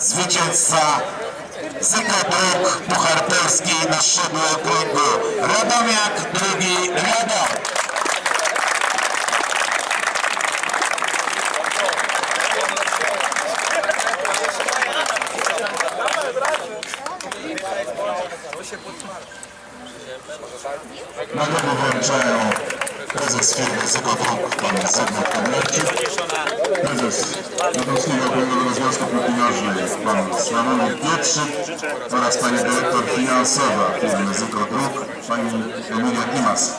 zwycięzca Zykodruk Puchar Polski Naszego Okręgu Radomiak, drugi Radom. Nagrodę wręczają prezes firmy Zykodruk, pan Zygmunt Komlecki. Prezes Radomskiego Okręgowego Związku Piłkarzy pan Sławomir Pietrzyk oraz pani dyrektor finansowa firmy Zykodruk pani Emilia Dimas.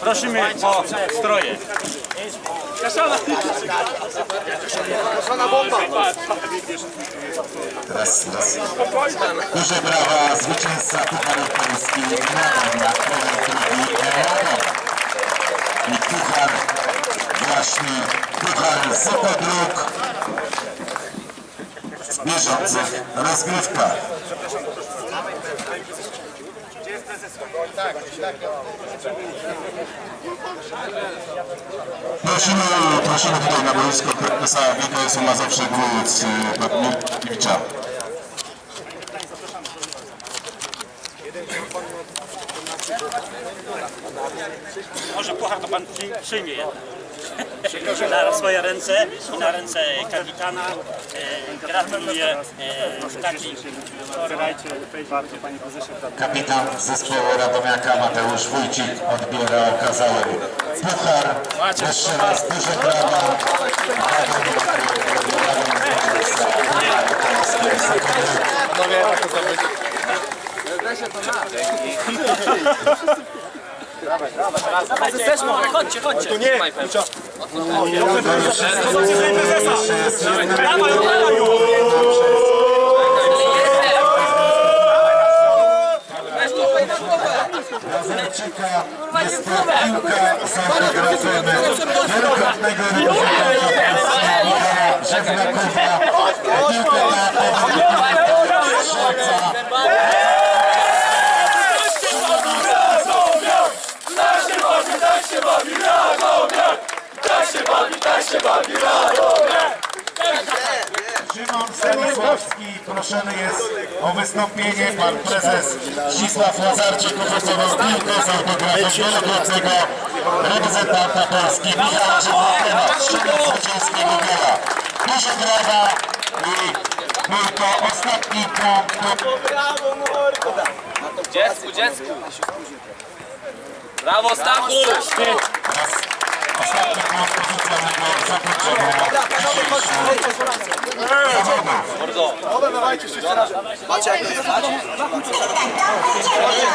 Prosimy o stroje. Raz, raz. Duże brawa, zwycięzca Pucharu Polski, Radom na kole drugi Radom. I puchar, właśnie puchar Zopodruk w bieżących rozgrywkach. Prosimy, prosimy tutaj na boisko prezesa BKS-u Mazowsze Głódź, pan Miewicza. Może puchar to pan przy- przyjmie jednak. Na swoje ręce i na ręce kapitana. E, gratuluję e, takiej Kapitan zespołu Radomiaka Mateusz Wójcik odbiera okazały puchar. Jeszcze raz duże brawa. Chodźcie, chodźcie. Lazarczyka jest to piłka za autografem wielokrotnego reprezentanta Michała Żegnakowa. Szymon Stanisławski proszony jest o wystąpienie. Pan prezes Zdzisław Lazarczyk ofertował piłkę z autografem wielokrotnego reprezentanta Polski Michała Żywotena, strzelec zwycięskiego gola. Duże brawa i był to ostatni punkt. Dziecku, dziecku. Brawo, Stachu! Ostatni punkt oficjalnego zakończenia dzisiejszych zawodów.